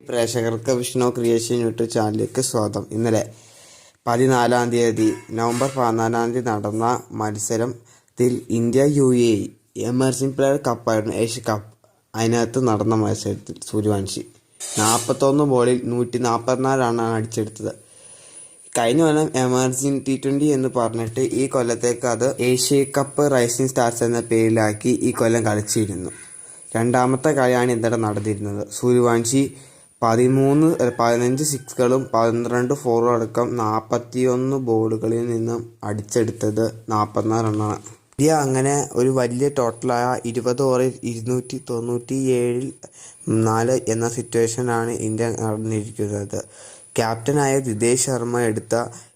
പ്രേക്ഷകർക്ക് Vishnu creation YouTube ചാനലിലേക്ക് സ്വാഗതം. ഇന്നലെ പതിനാലാം തീയതി നവംബർ പതിനാലാം തീയതി നടന്ന മത്സരത്തിൽ India U A emerging player കപ്പായിരുന്നു Asia cup അതിനകത്ത് നടന്ന മത്സരത്തിൽ സൂര്യവംശി നാൽപ്പത്തൊന്ന് ബോളിൽ നൂറ്റി നാൽപ്പത്തിനാല് റണ്ണാണ് അടിച്ചെടുത്തത്. കഴിഞ്ഞ കൊല്ലം എമർജിംഗ് ടി ട്വന്റി എന്ന് പറഞ്ഞിട്ട് ഈ കൊല്ലത്തേക്ക് അത് ഏഷ്യ കപ്പ് റൈസിംഗ് സ്റ്റാർസ് എന്ന പേരിലാക്കി ഈ കൊല്ലം കളിച്ചിരുന്നു. രണ്ടാമത്തെ കളിയാണ് ഇന്നലെ നടന്നിരുന്നത്. സൂര്യവംശി പതിമൂന്ന് പതിനഞ്ച് സിക്സുകളും പന്ത്രണ്ട് ഫോറും അടക്കം നാൽപ്പത്തിയൊന്ന് ബോളുകളിൽ നിന്നും അടിച്ചെടുത്തത് നാൽപ്പത്തിനാല് റണ്ണാണ് ഇന്ത്യ അങ്ങനെ ഒരു വലിയ ടോട്ടലായ ഇരുപത് ഓവറിൽ ഇരുന്നൂറ്റി തൊണ്ണൂറ്റി ഏഴിൽ നാല് എന്ന സിറ്റുവേഷനാണ് ഇന്ത്യ നടന്നിരിക്കുന്നത്. ക്യാപ്റ്റനായ ദിദേശ് ശർമ്മ എടുത്ത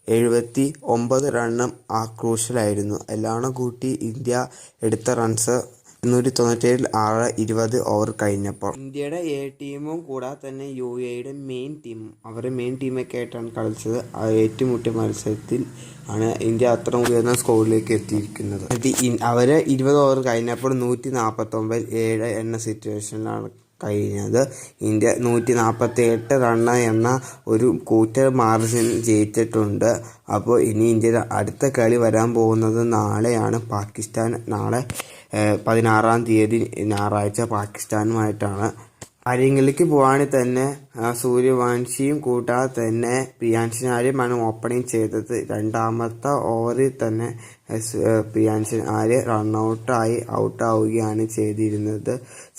എഴുപത്തി ഒമ്പത് റണ്ണും ആ ക്രൂഷ്യലായിരുന്നു എല്ലാം കൂട്ടി ഇന്ത്യ എടുത്ത റൺസ് ഇരുന്നൂറ്റി തൊണ്ണൂറ്റേഴിൽ ആറ് ഇരുപത് ഓവർ കഴിഞ്ഞപ്പോൾ. ഇന്ത്യയുടെ എ ടീമും കൂടാതെ തന്നെ യു എയുടെ മെയിൻ ടീമും അവരുടെ മെയിൻ ടീമൊക്കെ ആയിട്ടാണ് കളിച്ചത്. ഏറ്റുമുട്ടിയ മത്സരത്തിൽ ആണ് ഇന്ത്യ അത്ര ഉയർന്ന സ്കോറിലേക്ക് എത്തിയിരിക്കുന്നത്. അവർ ഇരുപത് ഓവർ കഴിഞ്ഞപ്പോൾ നൂറ്റി നാൽപ്പത്തൊമ്പത് ഏഴ് എന്ന സിറ്റുവേഷനിലാണ് കഴിഞ്ഞത്. ഇന്ത്യ നൂറ്റി നാൽപ്പത്തി എട്ട് റണ്ണ് എന്ന ഒരു കൂറ്റർ മാർജിൻ ജയിച്ചിട്ടുണ്ട്. അപ്പോൾ ഇനി ഇന്ത്യ അടുത്ത കളി വരാൻ പോകുന്നത് നാളെയാണ്. പാകിസ്ഥാൻ നാളെ പതിനാറാം തീയതി ഞായറാഴ്ച പാകിസ്ഥാനുമായിട്ടാണ്. കാര്യങ്ങളിലേക്ക് പോവാണെങ്കിൽ തന്നെ സൂര്യവാൻഷിയും കൂട്ടാതെ തന്നെ പ്രിയാൻഷിനാരെയുമാണ് ഓപ്പണിംഗ് ചെയ്തത്. രണ്ടാമത്തെ ഓവറിൽ തന്നെ പ്രിയാൻഷിൻ ആര്യ റണ്ണൗട്ടായി ഔട്ടാവുകയാണ് ചെയ്തിരുന്നത്.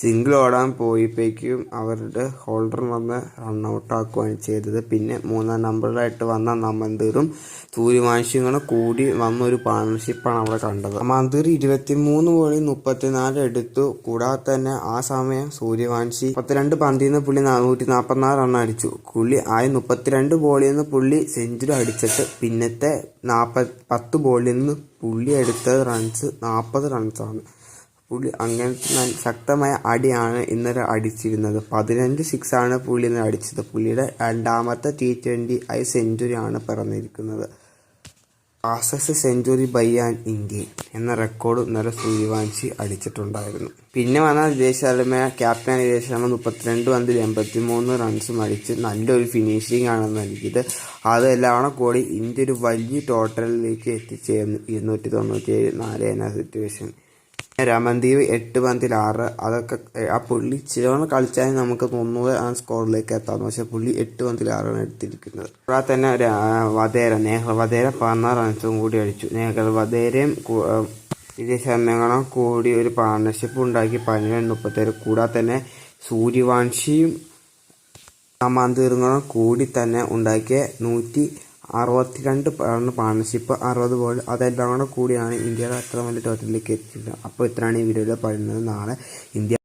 സിംഗിൾ ഓടാൻ പോയപ്പോഴേക്കും അവരുടെ ഹോൾഡർ വന്ന് റണ്ണൗട്ടാക്കുകയാണ് ചെയ്തത്. പിന്നെ മൂന്നാം നമ്പറിലായിട്ട് വന്ന നമന്തീറും സൂര്യവാൻഷിയും കൂടി വന്ന ഒരു പാർട്ണർഷിപ്പാണ് അവിടെ കണ്ടത്. നമന്തീർ ഇരുപത്തിമൂന്ന് ബോളിൽ മുപ്പത്തിനാല് എടുത്തു. കൂടാതെ തന്നെ ആ സമയം സൂര്യവംശി മുപ്പത്തിരണ്ട് പന്തിൽ നിന്ന് പുള്ളി നൂറ്റി നാൽപ്പത്തിനാല് റൺ അടിച്ചു. പുള്ളി ആയ മുപ്പത്തിരണ്ട് ബോളിൽ നിന്ന് പുള്ളി സെഞ്ചുറി അടിച്ചിട്ട് പിന്നത്തെ നാൽപ്പത് പത്ത് ബോളിൽ നിന്ന് പുള്ളി എടുത്ത റൺസ് നാൽപ്പത് റൺസാണ് പുള്ളി അങ്ങനത്തെ നല്ല ശക്തമായ അടിയാണ് ഇന്നലെ അടിച്ചിരുന്നത്. പതിനഞ്ച് സിക്സ് ആണ് പുള്ളി ഇന്നലെ അടിച്ചത്. പുള്ളിയുടെ രണ്ടാമത്തെ ടി ട്വന്റി ഐ സെഞ്ചുറിയാണ് പിറന്നിരിക്കുന്നത്. Fastest century by an Indian എന്ന റെക്കോർഡ് ഇന്നലെ സൂര്യവാൻഷി അടിച്ചിട്ടുണ്ടായിരുന്നു. പിന്നെ വന്ന വിദേശ ശർമ്മ ക്യാപ്റ്റൻ വിദേശ ശർമ്മ മുപ്പത്തിരണ്ട് പന്തിൽ എൺപത്തി മൂന്ന് റൺസും അടിച്ച് നല്ലൊരു ഫിനിഷിംഗ് ആണ് നൽകിയത്. അതെല്ലാം കൂടി ഇന്ത്യ ഒരു വലിയ ടോട്ടലിലേക്ക് എത്തിച്ചേർന്നു. ഇരുന്നൂറ്റി തൊണ്ണൂറ്റി നാല് എന്ന സിറ്റുവേഷൻ രമൺദീപ് എട്ട് പന്തിൽ ആറ്. അതൊക്കെ ആ പുള്ളി ചിലവണ്ണം കളിച്ചാൽ നമുക്ക് തൊണ്ണൂറ് ആ സ്കോറിലേക്ക് എത്താം. പക്ഷെ പുള്ളി എട്ട് പന്തിൽ ആറാണ് എടുത്തിരിക്കുന്നത്. അപ്പോൾ തന്നെ വധേര നേഹ വധേര പതിനാറ് റൺസും കൂടി അടിച്ചു. നേഹൽ വധേരയും വിജയ് ശർമ്മകളും കൂടി ഒരു പാർട്ണർഷിപ്പ് ഉണ്ടാക്കി പതിനേഴ് മുപ്പത്തേഴ്. കൂടാതെ തന്നെ സൂര്യവാൻഷിയും സമാന്തീർങ്ങളും കൂടി തന്നെ ഉണ്ടാക്കിയ നൂറ്റി അറുപത്തിരണ്ട് ആണ് പാർട്ണർഷിപ്പ് അറുപത് ബോൾ അതെല്ലാം കൂടെ കൂടിയാണ് ഇന്ത്യയുടെ അത്ര വലിയ ടോട്ടലിലേക്ക് എത്തിയത് അപ്പോൾ ഇത്രയാണ് ഈ വീഡിയോയിൽ പറയുന്നത്. നാളെ ഇന്ത്യ